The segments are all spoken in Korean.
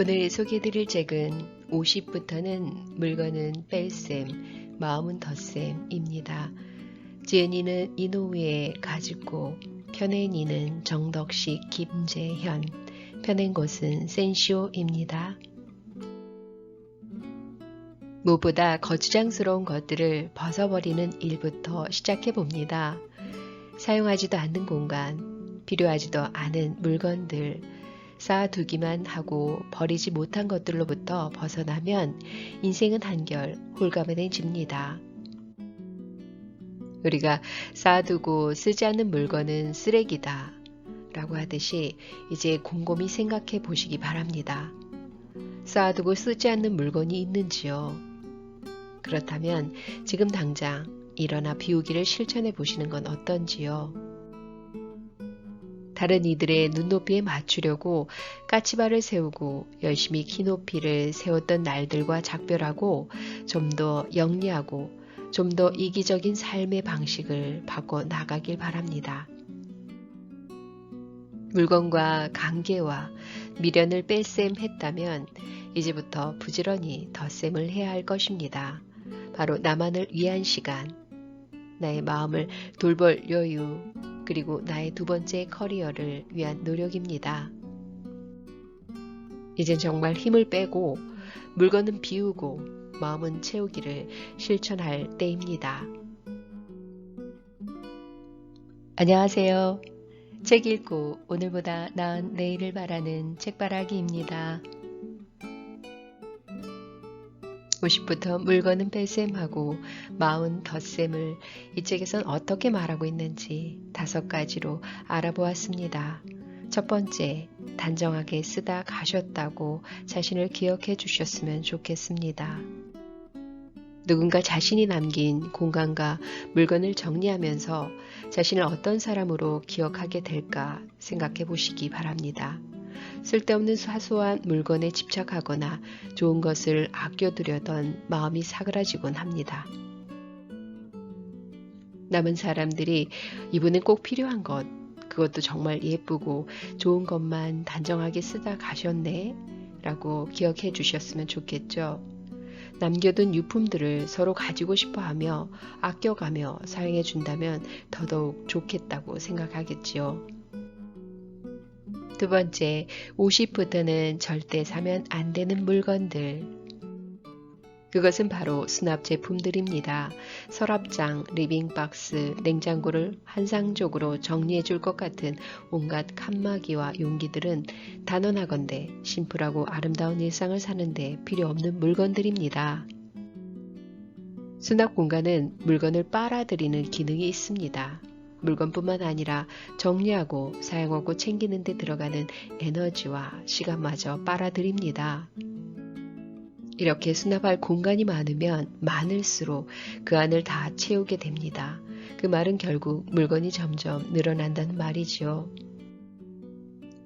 오늘 소개해드릴 책은 50부터는 물건은 뺄셈, 마음은 덧셈입니다. 지은이는 이노우의 가즈고, 편애인이는 정덕식 김재현, 펴낸 곳은 센쇼입니다. 무엇보다 거추장스러운 것들을 벗어버리는 일부터 시작해 봅니다. 사용하지도 않는 공간, 필요하지도 않은 물건들, 쌓아두기만 하고 버리지 못한 것들로부터 벗어나면 인생은 한결 홀가분해집니다. 우리가 쌓아두고 쓰지 않는 물건은 쓰레기다 라고 하듯이 이제 곰곰이 생각해 보시기 바랍니다. 쌓아두고 쓰지 않는 물건이 있는지요? 그렇다면 지금 당장 일어나 비우기를 실천해 보시는 건 어떤지요? 다른 이들의 눈높이에 맞추려고 까치발을 세우고 열심히 키높이를 세웠던 날들과 작별하고 좀 더 영리하고 좀 더 이기적인 삶의 방식을 바꿔 나가길 바랍니다. 물건과 관계와 미련을 뺄셈 했다면 이제부터 부지런히 덧셈을 해야 할 것입니다. 바로 나만을 위한 시간, 나의 마음을 돌볼 여유, 그리고 나의 두 번째 커리어를 위한 노력입니다. 이젠 정말 힘을 빼고 물건은 비우고 마음은 채우기를 실천할 때입니다. 안녕하세요. 책 읽고 오늘보다 나은 내일을 바라는 책바라기입니다. 50부터 물건은 뺄셈하고 마운 덧셈을 이 책에선 어떻게 말하고 있는지 다섯 가지로 알아보았습니다. 첫 번째, 단정하게 쓰다 가셨다고 자신을 기억해 주셨으면 좋겠습니다. 누군가 자신이 남긴 공간과 물건을 정리하면서 자신을 어떤 사람으로 기억하게 될까 생각해 보시기 바랍니다. 쓸데없는 사소한 물건에 집착하거나 좋은 것을 아껴두려던 마음이 사그라지곤 합니다. 남은 사람들이 이분은 꼭 필요한 것, 그것도 정말 예쁘고 좋은 것만 단정하게 쓰다 가셨네 라고 기억해 주셨으면 좋겠죠. 남겨둔 유품들을 서로 가지고 싶어 하며 아껴가며 사용해 준다면 더더욱 좋겠다고 생각하겠지요. 두 번째, 50부터는 절대 사면 안 되는 물건들. 그것은 바로 수납 제품들입니다. 서랍장, 리빙박스, 냉장고를 환상적으로 정리해 줄 것 같은 온갖 칸막이와 용기들은 단언하건대 심플하고 아름다운 일상을 사는데 필요 없는 물건들입니다. 수납 공간은 물건을 빨아들이는 기능이 있습니다. 물건뿐만 아니라 정리하고 사용하고 챙기는 데 들어가는 에너지와 시간마저 빨아들입니다. 이렇게 수납할 공간이 많으면 많을수록 그 안을 다 채우게 됩니다. 그 말은 결국 물건이 점점 늘어난다는 말이지요.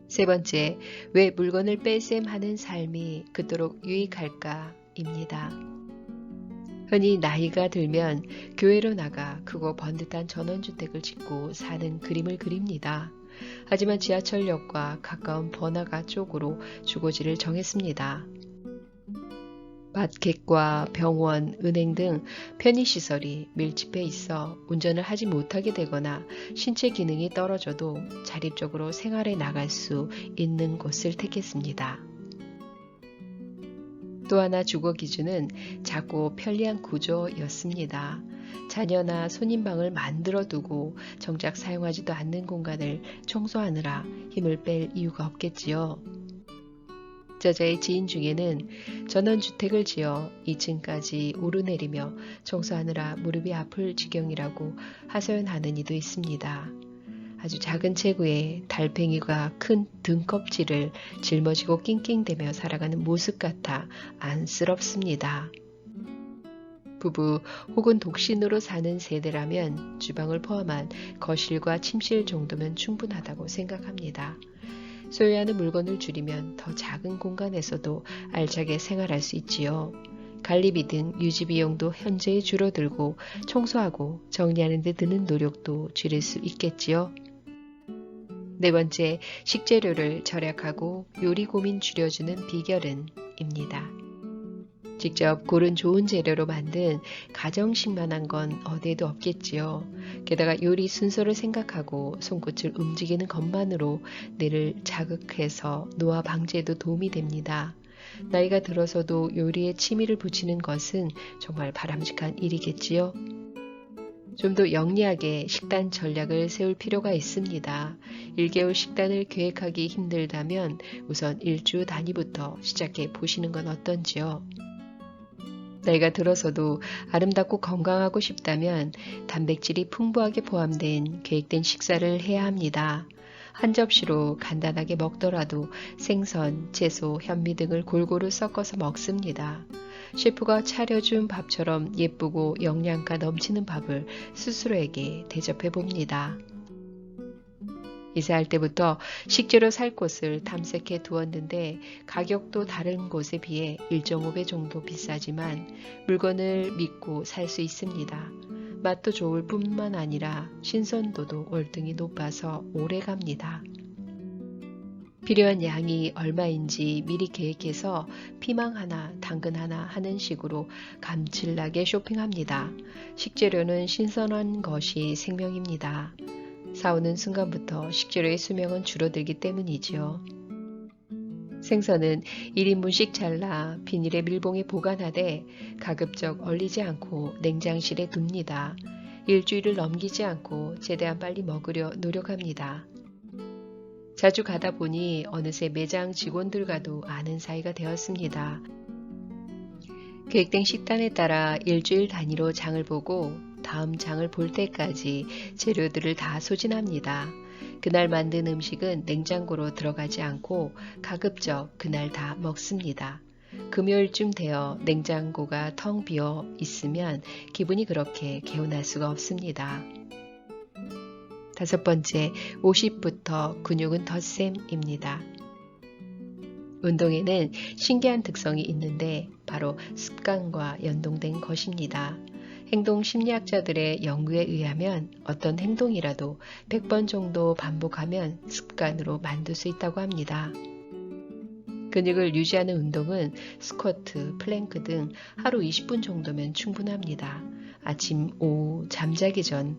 세 번째, 왜 물건을 뺄셈 하는 삶이 그토록 유익할까? 입니다. 흔히 나이가 들면 교회로 나가 크고 번듯한 전원주택을 짓고 사는 그림을 그립니다. 하지만 지하철역과 가까운 번화가 쪽으로 주거지를 정했습니다. 마켓과 병원, 은행 등 편의시설이 밀집해 있어 운전을 하지 못하게 되거나 신체 기능이 떨어져도 자립적으로 생활해 나갈 수 있는 곳을 택했습니다. 또 하나 주거 기준은 작고 편리한 구조였습니다. 자녀나 손님방을 만들어 두고 정작 사용하지도 않는 공간을 청소하느라 힘을 뺄 이유가 없겠지요. 저자의 지인 중에는 전원주택을 지어 2층까지 오르내리며 청소하느라 무릎이 아플 지경이라고 하소연하는 이도 있습니다. 아주 작은 체구에 달팽이가 큰 등껍질을 짊어지고 낑낑대며 살아가는 모습 같아 안쓰럽습니다. 부부 혹은 독신으로 사는 세대라면 주방을 포함한 거실과 침실 정도면 충분하다고 생각합니다. 소유하는 물건을 줄이면 더 작은 공간에서도 알차게 생활할 수 있지요. 관리비 등 유지 비용도 현저히 줄어들고 청소하고 정리하는 데 드는 노력도 줄일 수 있겠지요. 네 번째, 식재료를 절약하고 요리 고민 줄여주는 비결은 입니다. 직접 고른 좋은 재료로 만든 가정식만한 건 어디에도 없겠지요. 게다가 요리 순서를 생각하고 손끝을 움직이는 것만으로 뇌를 자극해서 노화 방지에도 도움이 됩니다. 나이가 들어서도 요리에 취미를 붙이는 것은 정말 바람직한 일이겠지요. 좀 더 영리하게 식단 전략을 세울 필요가 있습니다. 1개월 식단을 계획하기 힘들다면 우선 일주 단위부터 시작해 보시는 건 어떤지요. 나이가 들어서도 아름답고 건강하고 싶다면 단백질이 풍부하게 포함된 계획된 식사를 해야 합니다. 한 접시로 간단하게 먹더라도 생선, 채소, 현미 등을 골고루 섞어서 먹습니다. 셰프가 차려준 밥처럼 예쁘고 영양가 넘치는 밥을 스스로에게 대접해 봅니다. 이사할 때부터 식재료 살 곳을 탐색해 두었는데 가격도 다른 곳에 비해 1.5배 정도 비싸지만 물건을 믿고 살 수 있습니다. 맛도 좋을 뿐만 아니라 신선도도 월등히 높아서 오래 갑니다. 필요한 양이 얼마인지 미리 계획해서 피망 하나, 당근 하나 하는 식으로 감칠나게 쇼핑합니다. 식재료는 신선한 것이 생명입니다. 사오는 순간부터 식재료의 수명은 줄어들기 때문이지요. 생선은 1인분씩 잘라 비닐에 밀봉해 보관하되 가급적 얼리지 않고 냉장실에 둡니다. 일주일을 넘기지 않고 최대한 빨리 먹으려 노력합니다. 자주 가다 보니 어느새 매장 직원들과도 아는 사이가 되었습니다. 계획된 식단에 따라 일주일 단위로 장을 보고 다음 장을 볼 때까지 재료들을 다 소진합니다. 그날 만든 음식은 냉장고로 들어가지 않고 가급적 그날 다 먹습니다. 금요일쯤 되어 냉장고가 텅 비어 있으면 기분이 그렇게 개운할 수가 없습니다. 다섯 번째, 50부터 근육은 덧셈입니다. 운동에는 신기한 특성이 있는데 바로 습관과 연동된 것입니다. 행동 심리학자들의 연구에 의하면 어떤 행동이라도 100번 정도 반복하면 습관으로 만들 수 있다고 합니다. 근육을 유지하는 운동은 스쿼트, 플랭크 등 하루 20분 정도면 충분합니다. 아침, 오후, 잠자기 전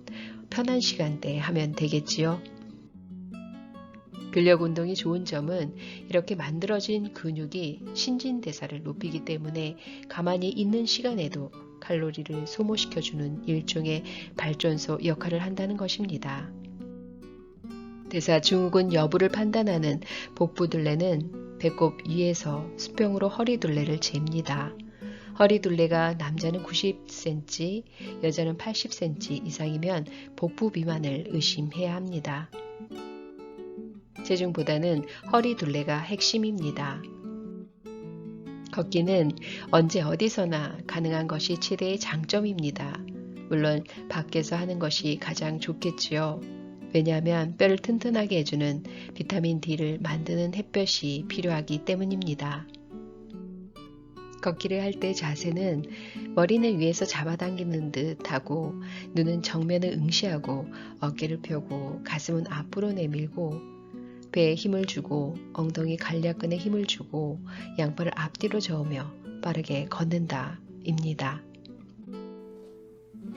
편한 시간대에 하면 되겠지요. 근력 운동이 좋은 점은 이렇게 만들어진 근육이 신진대사를 높이기 때문에 가만히 있는 시간에도 칼로리를 소모시켜주는 일종의 발전소 역할을 한다는 것입니다. 대사 증후군 여부를 판단하는 복부둘레는 배꼽 위에서 수평으로 허리둘레를 잽니다. 허리둘레가 남자는 90cm, 여자는 80cm 이상이면 복부 비만을 의심해야 합니다. 체중보다는 허리둘레가 핵심입니다. 걷기는 언제 어디서나 가능한 것이 최대의 장점입니다. 물론 밖에서 하는 것이 가장 좋겠지요. 왜냐하면 뼈를 튼튼하게 해주는 비타민 D를 만드는 햇볕이 필요하기 때문입니다. 걷기를 할 때 자세는 머리는 위에서 잡아당기는 듯 하고 눈은 정면을 응시하고 어깨를 펴고 가슴은 앞으로 내밀고 배에 힘을 주고 엉덩이 간략근에 힘을 주고 양팔을 앞뒤로 저으며 빠르게 걷는다 입니다.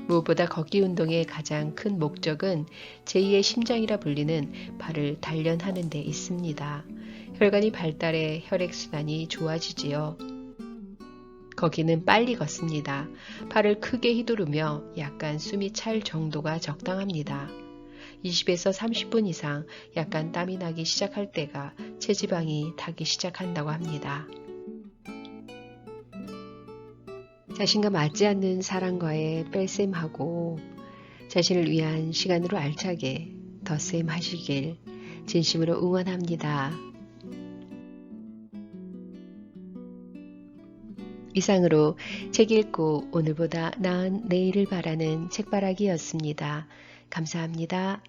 무엇보다 걷기 운동의 가장 큰 목적은 제2의 심장이라 불리는 발을 단련하는 데 있습니다. 혈관이 발달해 혈액순환이 좋아지지요. 걷기는 빨리 걷습니다. 팔을 크게 휘두르며 약간 숨이 찰 정도가 적당합니다. 20에서 30분 이상 약간 땀이 나기 시작할 때가 체지방이 타기 시작한다고 합니다. 자신과 맞지 않는 사람과의 뺄셈하고 자신을 위한 시간으로 알차게 덧셈 하시길 진심으로 응원합니다. 이상으로 책 읽고 오늘보다 나은 내일을 바라는 책바라기였습니다. 감사합니다.